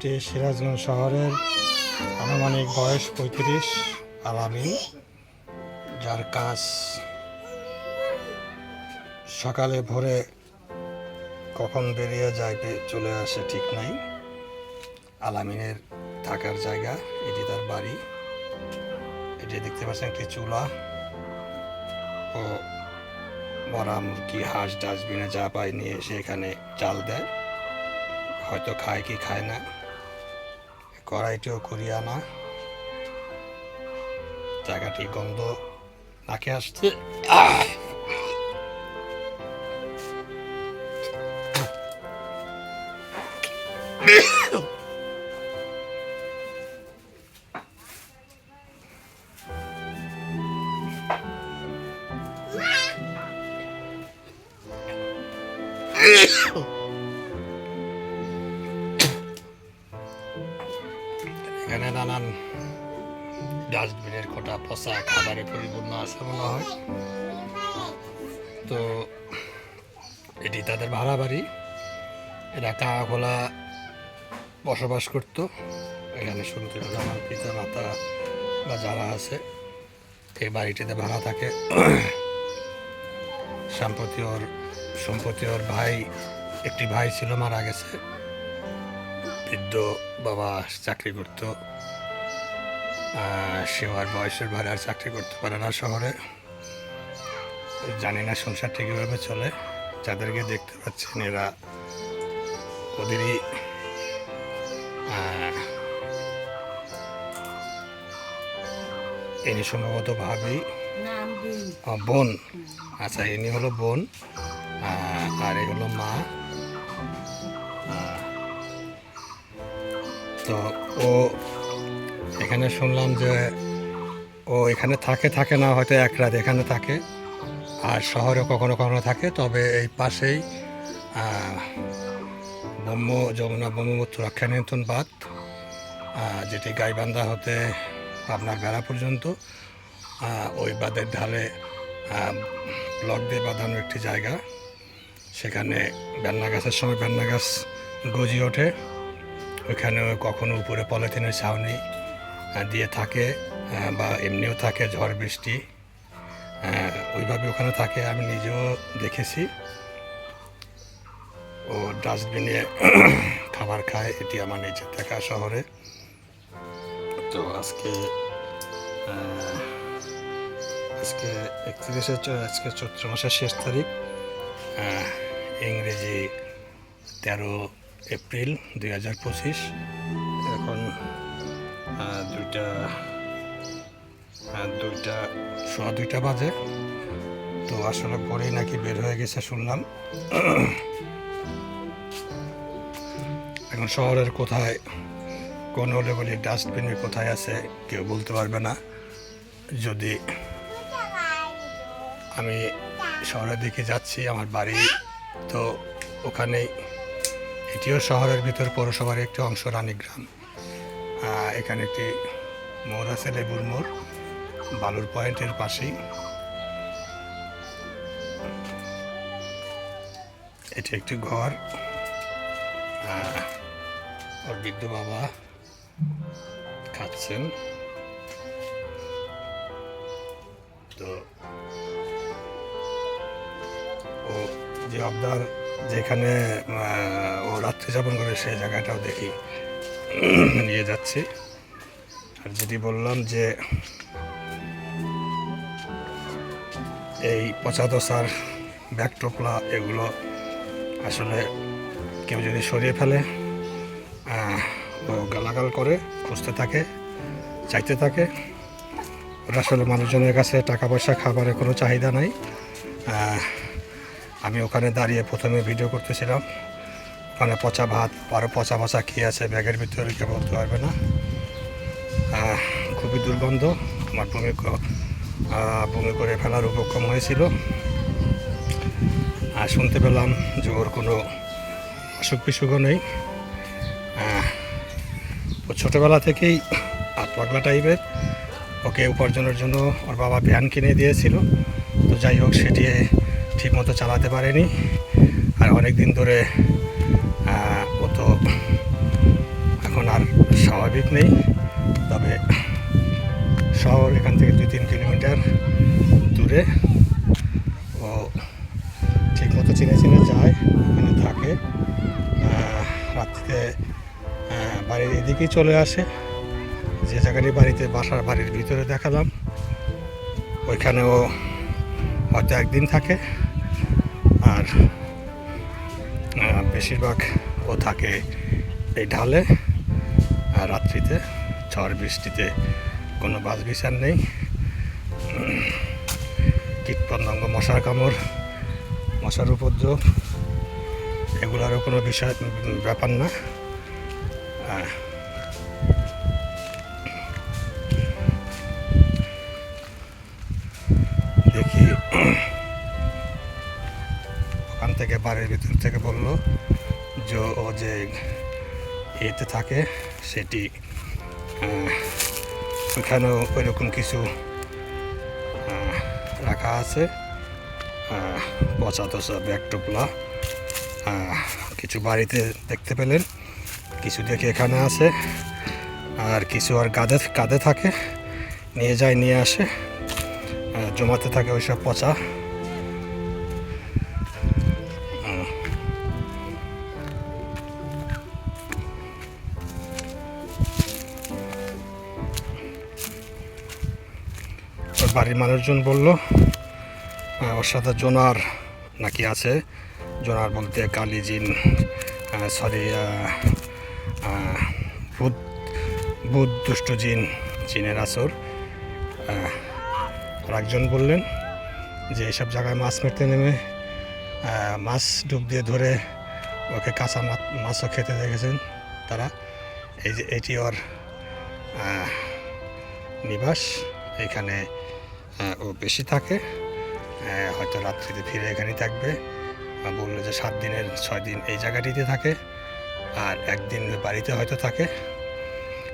এটি সিরাজগঞ্জ শহরের আনুমানিক বয়স পঁয়ত্রিশ আলামি, যার কাজ সকালে ভোরে কখন বেরিয়ে যায় চলে আসে ঠিক নাই। আলামিনের থাকার জায়গা, এটি তার বাড়ি। এটি দেখতে পাচ্ছেন একটি চুলা ও মরা মুরগি, হাঁস, ডাস্টবিনে যা পায় নিয়ে এসে এখানে চাল দেয়। হয়তো খায় কি খায় না। কড়াইটিও করিয়া না জায়গাটি গন্ধ নাকে আসছে। আছে মনে হয়। তো এটি তাদের ভাড়া বাড়ি। এরা কাকাখোলা বসবাস করত। এখানে শুনতে পেলাম আমার পিতা, মাতা বা যারা আছে, এই বাড়িটিতে ভাড়া থাকে। সম্প্রতি ওর সম্প্রতি ওর ভাই, একটি ভাই ছিল, মারা গেছে। বৃদ্ধ বাবা চাকরি করতো। আর বয়সের ভারে আর চাকরি করতে পারে না শহরে। জানি না সংসারটা কীভাবে চলে। যাদেরকে দেখতে পাচ্ছেন এরা ওদেরই ইনি সম্ভবত ভাবি। বোন। আচ্ছা ইনি হলো বোন আর এই হলো মা। তো ও এখানে শুনলাম যে ও এখানে থাকে থাকে না, হয়তো এক রাত এখানে থাকে। আর শহরে কখনো কখনো থাকে, তবে এই পাশেই ব্রহ্ম, যমুনা ব্রহ্মপুত্র রক্ষা নিয়ন্ত্রণ বাঁধ যেটি গাইবান্ধা হতে আপনার বেড়া পর্যন্ত। ওই বাঁধের ঢালে ব্লক দিয়ে বাঁধানো একটি জায়গা। সেখানে বেন্না গাছের সময় বেন্না গাছ গজি ওঠে। ওইখানে কখনো উপরে পলিথিনের ছাউনি দিয়ে থাকে বা এমনিও থাকে ঝড়, বৃষ্টি ওইভাবে ওখানে থাকে, আমি নিজেও দেখেছি। ও ডাস্টবিনে খাবার খায়, এটি আমার নিজের থাকা শহরে। তো আজকে আজকে একত্রিশে আজকে চৈত্র মাসের শেষ তারিখ ইংরেজি তেরো এপ্রিল দুই হাজার পঁচিশ। দুইটা আহ, দুইটা। সোয়া দুইটা বাজে। তো আসলে পরেই নাকি বের হয়ে গেছে শুনলাম। এখন শহরের কোথায় কোন হলে বলি ডাস্টবিনের কোথায় আছে কেউ বলতে পারবে না। যদি আমি শহরের দিকে যাচ্ছি আমার বাড়ি তো ওখানেই এটিও শহরের ভিতর পৌরসভার একটি অংশ রানীগ্রাম। এখানে একটি মোড় আছে লেবুর মোড়, বালুর পয়েন্টের পাশেই। এটি একটি ঘর। ওর বৃদ্ধ বাবা খাচ্ছেন। তো ও যে আপনার যেখানে ও রাত্রি যাপন করে সেই জায়গাটাও দেখি। নিয়ে যাচ্ছি। আর যদি বললাম যে এই পচা দশার ব্যাগ টোপলা এগুলো আসলে কেউ যদি সরিয়ে ফেলে ও গালাগাল করে, খুঁজতে থাকে, চাইতে থাকে আসলে মানুষজনের কাছে টাকা পয়সা খাবারের কোনো চাহিদা নাই। আমি ওখানে দাঁড়িয়ে প্রথমে ভিডিও করতেছিলাম। ওখানে পচা ভাত আরও পচা পচা খেয়ে আছে ব্যাগের ভিতরে কেউ বলতে পারবে না। খুবই দুর্গন্ধ, আমার বমি বমি করে ফেলার উপক্রম হয়েছিল। আর শুনতে পেলাম যে ওর কোনো অসুখ বিসুখও নেই। ও ছোটোবেলা থেকেই পাগলা টাইপের। ওকে উপার্জনের জন্য ওর বাবা ভ্যান কিনে দিয়েছিল। তো যাই হোক, সেটি ঠিকমতো চালাতে পারেনি। আর অনেক দিন ধরে ও তো এখন আর স্বাভাবিক নেই। তবে শহর, এখান থেকে দুই তিন কিলোমিটার দূরে। ও, ঠিক মতো চিনে চিনে যায়, ওখানে থাকে। রাত্রিতে বাড়ির এদিকেই চলে আসে। যে জায়গাটি বাড়িতে বাসার বাড়ির ভিতরে দেখালাম, ওইখানেও হয়তো একদিন থাকে। আর বেশিরভাগ ও থাকে এই ঢালে। আর রাত্রিতে ঝড় বৃষ্টিতে কোনো বাস বিচার নেই। কীটপতঙ্গ, মশার কামড়, মশার উপদ্রব, এগুলোরও কোনো বিষয়, ব্যাপার না। দেখি ওখান থেকে, বাড়ির ভিতর থেকে বলল যে ও যে এতে থাকে, সেটি ওখানেও ওইরকম কিছু রাখা আছে। পচা তচা ব্যাগ টোপলা কিছু বাড়িতে দেখতে পেলেন, কিছু দেখে এখানে আছে, আর কিছু আর কাঁধে কাঁধে থাকে, নিয়ে যায়, নিয়ে আসে জমাতে থাকে ওইসব পচা। বাড়ির মানুষজন বলল ওর সাথে জোনার নাকি আছে? জোনার বলতে কালী জিন সরি ভূত ভূত দুষ্ট জিন, জিনের আসর। একজন বললেন যে এইসব জায়গায় মাছ মারতে নেমে মাছ ডুব দিয়ে ধরে ওকে কাঁচা মাছও খেতে দেখেছেন তারা। এই যে এটি ওর নিবাস। এখানে ও বেশি থাকে। হয়তো রাত্রিতে ফিরে এখানেই থাকবে। বলল যে সাত দিনের, ছয় দিন এই জায়গাটিতে থাকে। আর একদিন বাড়িতে হয়তো থাকে।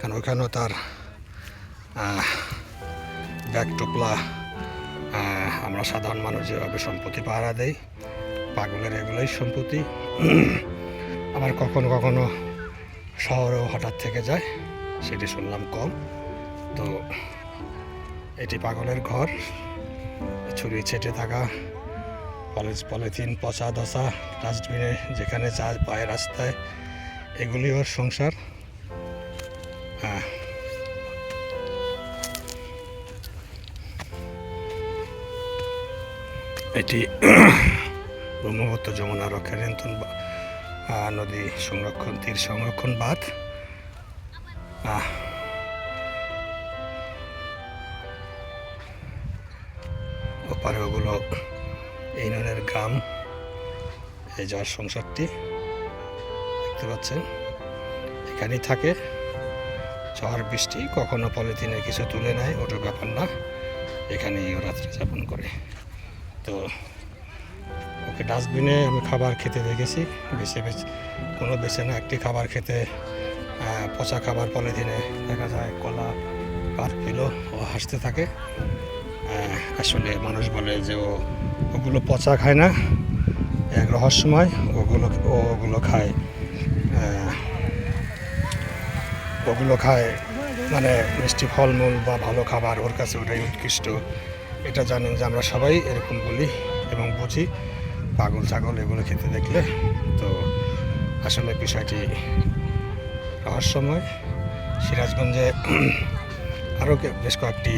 কারণ ওইখানেও তার ব্যাগ টোপলা আমরা সাধারণ মানুষ যেভাবে সম্পত্তি পাহারা দেই, পাগলের এগুলোই সম্পত্তি। আবার কখনো কখনো শহরেও হঠাৎ থেকে যায়, সেটি শুনলাম কম। তো এটি পাগলের ঘর। ছুরি ছেটে থাকা কলেজ পলিথিন পচা দশা ডাস্টবিনে যেখানে যা পায় রাস্তায় এগুলি ওর সংসার। হ্যাঁ। এটি ব্রহ্মপুত্র যমুনা আহ, নদী সংরক্ষণ তীর সংরক্ষণ বাঁধ। আহ, এই যার সংসারটি দেখতে পাচ্ছেন। এখানেই থাকে। ঝড়, বৃষ্টি কখনো পলিথিনে কিছু তুলে নেয় ওটার ব্যাপার না। এখানেই ও রাত্রি যাপন করে। তো ওকে ডাস্টবিনে আমি খাবার খেতে দেখেছি। বেছে বেছে, কোনো বেছে না, একটি খাবার খেতে পচা খাবার পলিথিনে, দেখা যায় কলা পার কিলো ও হাসতে থাকে। আসলে মানুষ বলে যে ও ওগুলো পচা খায় না। এক রহস্যময় ওগুলো ওগুলো খায় ওগুলো খায় মানে মিষ্টি ফলমূল বা ভালো খাবার ওর কাছে ওটাই উৎকৃষ্ট। এটা জানেন যে আমরা সবাই এরকম বলি এবং বুঝি, পাগল ছাগল এগুলো খেতে দেখলে। তো আসলে বিষয়টি রহস্যময়। সিরাজগঞ্জে আরও বেশ কয়েকটি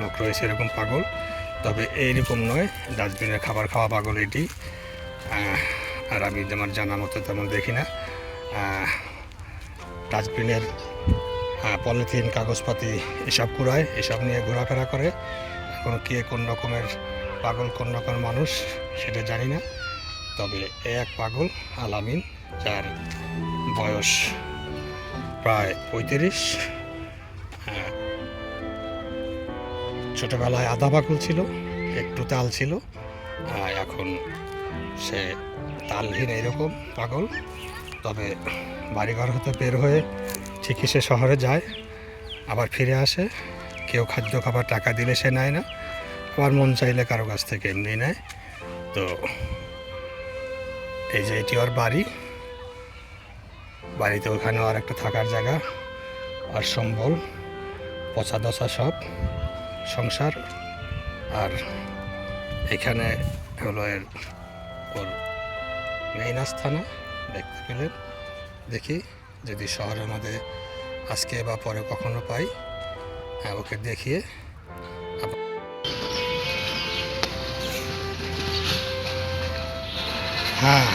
লোক রয়েছে এরকম পাগল। তবে এইরকম নয়, ডাস্টবিনের খাবার খাওয়া পাগল এটি। আর আমি আমার জানা মতো তেমন দেখি না। ডাস্টবিনের পলিথিন, কাগজপাতি এসব কুড়ায়, এসব নিয়ে ঘোরাফেরা করে। এখন কে কোন রকমের পাগল, কোন রকমের মানুষ সেটা জানি না। তবে এক পাগল আলামিন যার বয়স প্রায় পঁয়ত্রিশ। ছোটবেলায় আদা বাকুল ছিল, একটু তাল ছিল, আর এখন সে তালহীন এরকম পাগল। তবে বাড়িঘর হতে বের হয়ে ঠিকই সে শহরে যায়, আবার ফিরে আসে। কেউ খাদ্য খাবার টাকা দিলে সে নেয় না, আবার মন চাইলে কারও কাছ থেকে এমনি নেয়। তো এই যে এটি ওর বাড়ি, বাড়িতে ওখানে আর একটা থাকার জায়গা, আর সম্বল পচা দশা সব। সংসার আর এখানে হলো এর ওর মেইন আস্থানা দেখতে পেলেন। দেখি যদি শহরের মধ্যে আজকে বা পরে কখনো পাই হ্যাঁ, ওকে দেখিয়ে হ্যাঁ।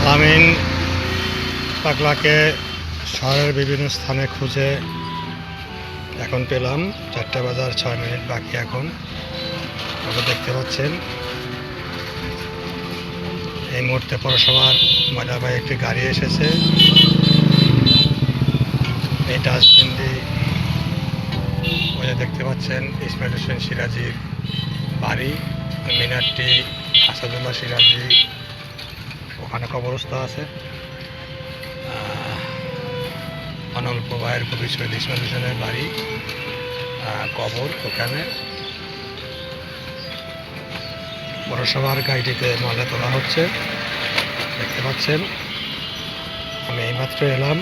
আলামিন পাগলাকে শহরের বিভিন্ন স্থানে খুঁজে এখন পেলাম চারটা বাজার, ছয় মিনিট বাকি এখন। ওকে দেখতে পাচ্ছেন। এই মুহূর্তে পৌরসভার ময়লাবাই একটি গাড়ি এসেছে। এই ডাস্টবিনটি ওই যে দেখতে পাচ্ছেন ইসমাইল হোসেন সিরাজির বাড়ি, মিনারটি আসাদুল্লাহ সিরাজি। ওখানে কবরস্থ আছে। অনল্প ভাইয়ের কবি সৈয়দ ইসমাইল হোসেনের বাড়ি। কবর ওখানে। পৌরসভার গাড়িটিতে ময়লা তোলা হচ্ছে। দেখতে পাচ্ছেন, আমি এইমাত্র এলাম,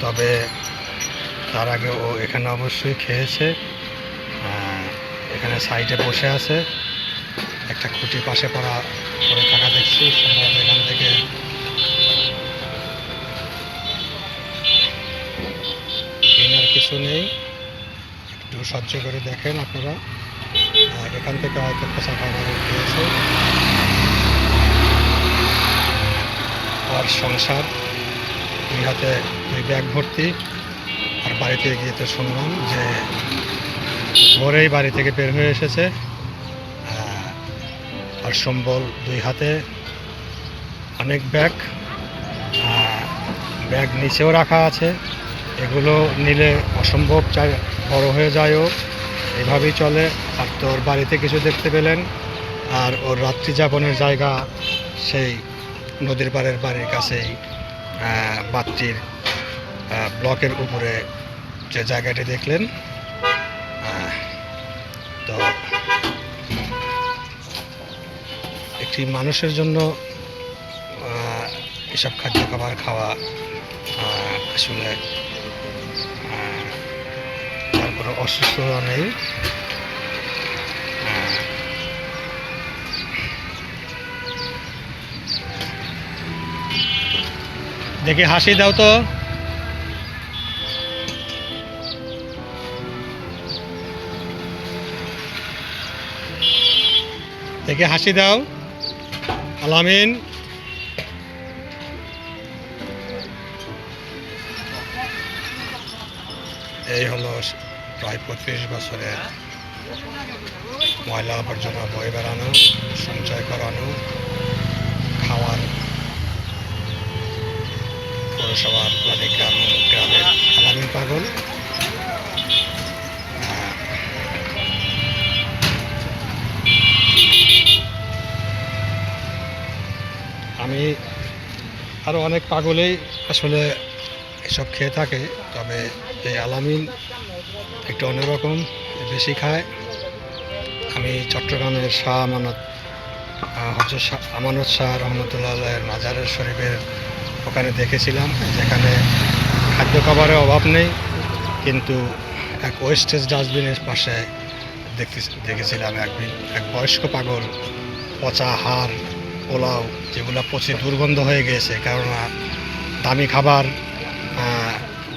তবে তার আগে ও এখানে অবশ্যই খেয়েছে। এখানে সাইডে বসে আছে। একটা খুঁটি পাশে পড়া, পড়ে থাকা দেখছি, সম্ভবত এখান থেকে। কিছু নেই। একটু সহ্য করে দেখেন আপনারা। আর এখান থেকে হয়তো খোসা খাবার খেয়েছে আর সংসার, দুই হাতে দুই ব্যাগ ভর্তি। আর বাড়িতে গিয়ে তো শুনলাম যে ভোরেই বাড়ি থেকে বের হয়ে এসেছে। আর সম্বল দুই হাতে, অনেক ব্যাগ। ব্যাগ নিচেও রাখা আছে। এগুলো নিলে অসম্ভব চাই বড় হয়ে যায়ও এভাবেই চলে। আর তোর বাড়িতে কিছু দেখতে পেলেন। আর ওর রাত্রি যাপনের জায়গা সেই নদীর পাড়ের বাড়ির কাছেই আহ, ব্লকের উপরে যে জায়গাটি দেখলেন। তো একটি মানুষের জন্য এসব খাদ্য খাবার খাওয়া আসলে কোনো অসুস্থতা নেই। দেখি হাসি দাও তো। দেখে হাসি দাও। আলামিন এই হলো প্রায় পঁয়ত্রিশ বছরের ময়লা আবর্জনা বয়ে বেড়ানো, সঞ্চয় করানো, খাওয়ার, পৌরসভার মানে গ্রাম, গ্রামের আলামিন পাগল। আমি আরও অনেক পাগলেই আসলে এসব খেয়ে থাকে, তবে এই আলামিন একটু অন্যরকম বেশি খায়। আমি চট্টগ্রামের শাহ আমানত আহ, হজরত শাহ আমানত শাহ রহমতুল্লাহ আল্লাহের মাজারের শরীফের ওখানে দেখেছিলাম যেখানে খাদ্য খাবারের অভাব নেই কিন্তু এক ওয়েস্টেজ ডাস্টবিনের পাশে দেখতে দেখেছিলাম একদিন এক বয়স্ক পাগল পচা হাড় পোলাও যেগুলো পচে দুর্গন্ধ হয়ে গিয়েছে কেননা দামি খাবার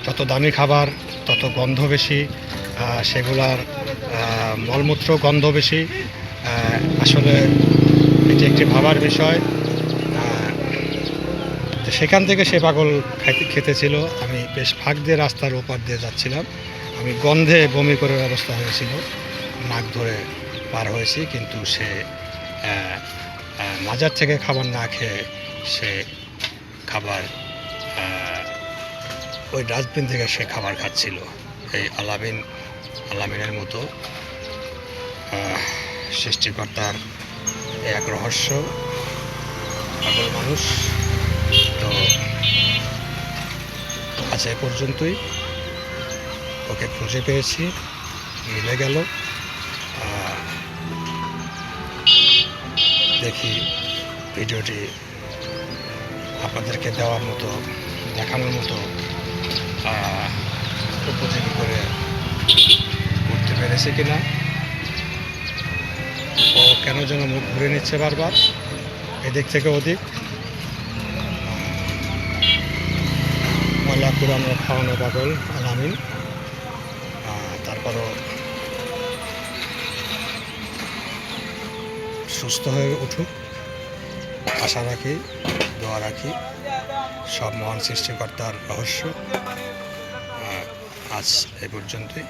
যত দামি খাবার, তত গন্ধ বেশি সেগুলার মলমূত্র গন্ধ বেশি। আসলে এটি একটি ভাবার বিষয়। সেখান থেকে সে পাগল খাইতে খেতেছিল আমি বেশ ফাঁক দিয়ে রাস্তার ওপার দিয়ে যাচ্ছিলাম। আমি গন্ধে বমি করার অবস্থা হয়েছিল। নাক ধরে পার হয়েছি, কিন্তু সে মাজার থেকে খাবার না খেয়ে সে খাবার ওই ডাস্টবিন থেকে সে খাবার খাচ্ছিল, এই আলামিন, আলামিনের মতো। সৃষ্টিকর্তার এক রহস্য, পাগল মানুষ। তো এ পর্যন্তই। ওকে খুঁজে পেয়েছি, মিলে গেল। দেখি ভিডিওটি আপনাদেরকে দেওয়ার মতো, দেখানোর মতো উপযোগী করে উঠতে পেরেছে কিনা? ও কেন যেন মুখ ঘুরে নিচ্ছে বারবার? এদিক থেকে ওদিক? ময়লা আমরা খাওয়ানো পাগল, আলামিন। তারপরও সুস্থ হয়ে উঠুক। আশা রাখি, দোয়া রাখি। সব মহান সৃষ্টিকর্তার রহস্য। আজ এ পর্যন্তই।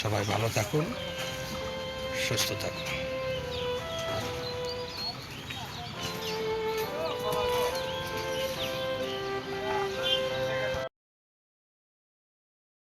সবাই ভালো থাকুন সুস্থ থাকুন।